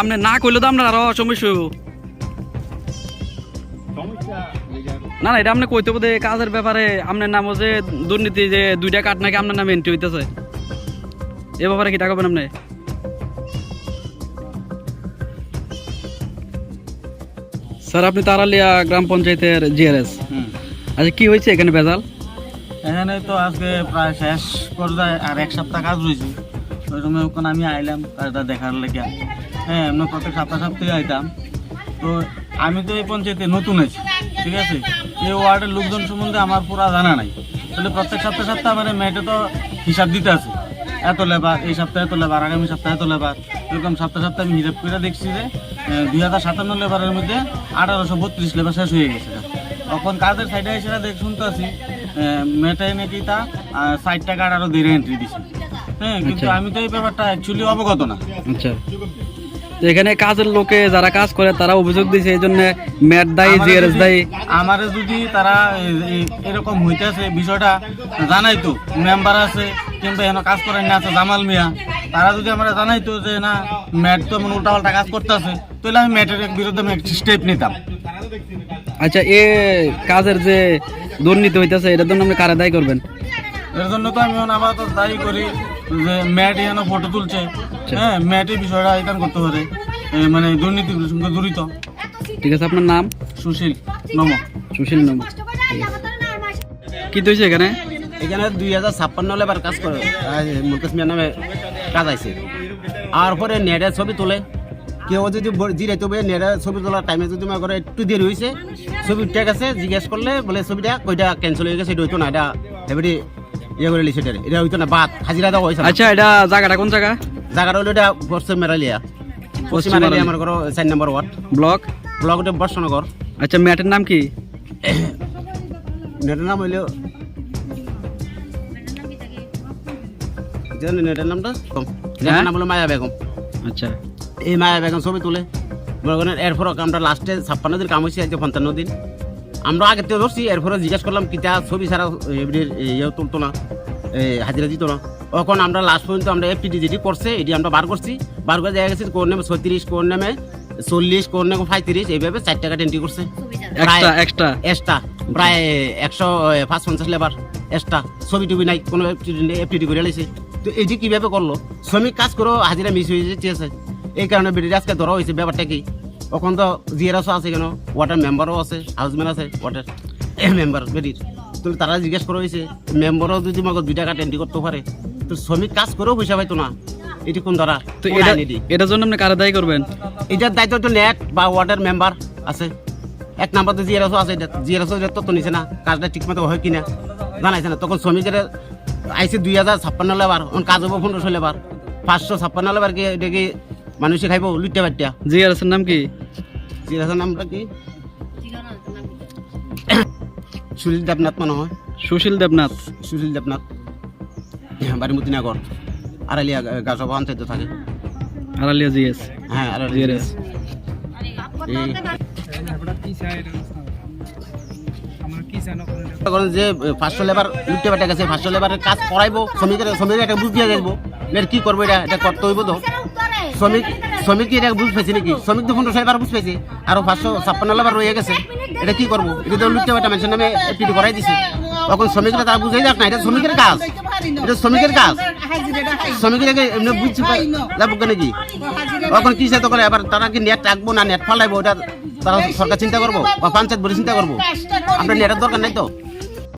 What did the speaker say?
আপনি না করলে তো আপনার আরও সমস্যা হইব। না না এটা আপনি কইতে বোধ কাজের ব্যাপারে আপনার নাম হচ্ছে দুর্নীতি যে দুইটা কাঠ নাকি আপনার নামে এন্ট্রি হইতেছে। এ ব্যাপারে কি টাকা আপনি? স্যার আপনি তারালিয়া গ্রাম পঞ্চায়েতের জিআরএস আচ্ছা কি হয়েছে এখানে বেজাল এখানে তো আজকে প্রায় শেষ পর্যায়ে আর এক সপ্তাহ কাজ রয়েছে। ওই সময় ওখানে আমি আইলাম কাজটা দেখার লেগে। হ্যাঁ আমরা প্রত্যেক সপ্তাহ সপ্তাহে আইতাম। তো আমি তো এই পঞ্চায়েতে নতুন আছি ঠিক আছে? এই ওয়ার্ডের লোকজন সম্বন্ধে আমার পুরা জানা নাই। তাহলে প্রত্যেক সপ্তাহ সপ্তাহে মানে মেয়েটা তো হিসাব দিতে আছে। এত লেবার এই সপ্তাহে এত লেবার আগামী সপ্তাহে এত লেবার। এরকম সপ্তাহ সপ্তাহে আমি হিসাব করে দেখছি যে দুই হাজার সাতান্ন লেবারের মধ্যে আঠারোশো বত্রিশ লেবার শেষ হয়ে গেছে। তখন কাজের সাইডে এসে দেখ শুনতে আছি মেটাই নাকি তা ষাট টাকা আরও দেড় এন্ট্রি দিছে। হ্যাঁ কিন্তু আচ্ছা। আমি তো এই ব্যাপারটা অ্যাকচুয়ালি অবগত না। আচ্ছা। তো এখানে কাজের লোকে যারা কাজ করে তারা অভিযোগ দিয়েছে এই জন্য ম্যাট দায়ী যদি- দায়ী। আমারে যদি তারা এরকম হইতেছে বিষয়টা জানাইতো মেম্বার আছে কিংবা এখানে কাজ করেন না আছে জামাল মিয়া। তারা যদি আমরা জানাইতো যে না ম্যাট তো এমন উল্টাপাল্টা কাজ করতেছে তাহলে আমি ম্যাটের বিরুদ্ধে স্টেপ নিতাম। আচ্ছা এ কাজের যে দুর্নীতি হইতেছে এটার জন্য আপনি কারা দায়ী করবেন? এর জন্য তো আমি আপাতত দায়ী করি। যে ম্যাট এখানে ফটো তুলছে হ্যাঁ ম্যাটের বিষয়টা এখান করতে পারে মানে দুর্নীতির সঙ্গে জড়িত ঠিক আছে আপনার নাম? সুশীল নম। সুশীল নাম। কি তো হয়েছে এখানে? এখানে দুই হাজার ছাপ্পান্ন লেবার কাজ করে। মুকেশ মিয়ার নামে কাজ আছে আর পরে নেটে ছবি তোলে। কেউ যদি জিরে তবে নেটে ছবি তোলার টাইমে যদি মনে করে একটু দেরি হয়েছে ছবি ঠিক আছে জিজ্ঞেস করলে বলে ছবিটা কইটা ক্যান্সেল হয়ে গেছে এটা হইতো না এটা এবারে ইয়ে করে লিখে এটা এটা হইতো না বাদ হাজিরা দেওয়া হয়েছে আচ্ছা এটা জায়গাটা কোন জায়গা জায়গাটা হলো এটা পশ্চিম মেরালিয়া পশ্চিম মেরালিয়া আমার ঘর চার number ward block? Block Barshanagar আচ্ছা ম্যাটের নাম কি? নেটের নাম হইল জানেন নেটের নামটা? নাম হলো মায়া বেগম। আচ্ছা। এই মায়া বেগম ছবি তুলে। মনে এরপর আমরা লাস্টে ছাপ্পান্ন দিন কাম হয়েছে পঞ্চান্ন দিন। আমরা আগে থেকে ধরছি এরপরে জিজ্ঞেস করলাম কিতা ছবি ছাড়া ইয়ে তুলতো না? হাজিরা দিত না? তখন আমরা লাস্ট পর্যন্ত আমরা এফটিডি যেটি করছে এটি আমরা বার করছি। বার করে দেখা গেছে কোন নামে ছত্রিশ কোন নামে চল্লিশ কোন নামে পঁয়ত্রিশ এইভাবে চার টাকা টেন্টি করছে। এক্সট্রা প্রায় একশো পাঁচ পঞ্চাশ লেবার এক্সট্রা ছবি টবি নাই কোনো এফটিডি করে লাইছে। তো এটি কীভাবে করল? শ্রমিক কাজ করেও হাজিরা মিস হয়ে যেতেছে এই কারণে বেরিয়ে আজকে ধরা হয়েছে ব্যাপারটা কি? তখন তো জিয়ারাসও আছে কেন? ওয়াটার মেম্বারও আছে হাউসম্যান আছে ওয়াটার মেম্বার বেরির তো তারা জিজ্ঞেস করা হয়েছে মেম্বারও যদি মগজ দুই টাকা টেন্টি করতে পারে তো শ্রমিক কাজ করেও পয়সা পাইতো না। এটি কোন ধরা তো এটা এটার জন্য আপনি কারে দায়ী করবেন? এটার দায়িত্ব তো নেট বা ওয়ার্ডের মেম্বার আছে। এক নাম্বার তো জিয়ারসও আছে এটা জিয়ারসও এটা তত নিছে না কাজটা ঠিক মতো হয় কিনা জানাইছে না। তখন শ্রমিকের আইসি দুই হাজার ছাপ্পান্ন লেবার কাজ হব পনেরোশো লেবার পাঁচশো ছাপ্পান্ন লেবার কি এটা কি মানুষে খাইব লুটতে পারটিয়া জিআরএস এর নাম কি? জিরাসের নামটা কি? সুনীল দেবনাথ মনে হয়। সুশীল দেবনাথ। সুশীল দেবনাথ। বাড়ি মতিনাগর আড়ালিয়া গাছবা থাকে। আড়ালিয়া জিএস। হ্যাঁ আড়ালিয়া করেন যে পাঁচশো লেবার গেছে পাঁচশো লেবারের কাজ করাইবো শ্রমিকের শ্রমিকের একটা বুঝ দিয়ে যাইবো এর কি করব এটা? এটা করতে হইব তো। শ্রমিক শ্রমিক কি এটা বুঝ পাইছে নাকি? শ্রমিক তো পনেরোশো এবার বুঝ পাইছে। আরও পাঁচশো ছাপ্পান্ন লেবার রয়ে গেছে। এটা কি করব? এটা তো লুটতে পাঠা মানুষের নামে একটি করাই দিছে। তখন শ্রমিকরা তারা বুঝাই যাক না এটা শ্রমিকের কাজ। এটা শ্রমিকের কাজ। শ্রমিকের এমনি বুঝতে যাব নাকি? তখন কি সে তখন এবার তারা কি নেট রাখব না নেট ফালাইবো? ওটা তারা সরকার চিন্তা করব বা পঞ্চায়েত বলে চিন্তা করব আমরা নেটের দরকার নাই তো?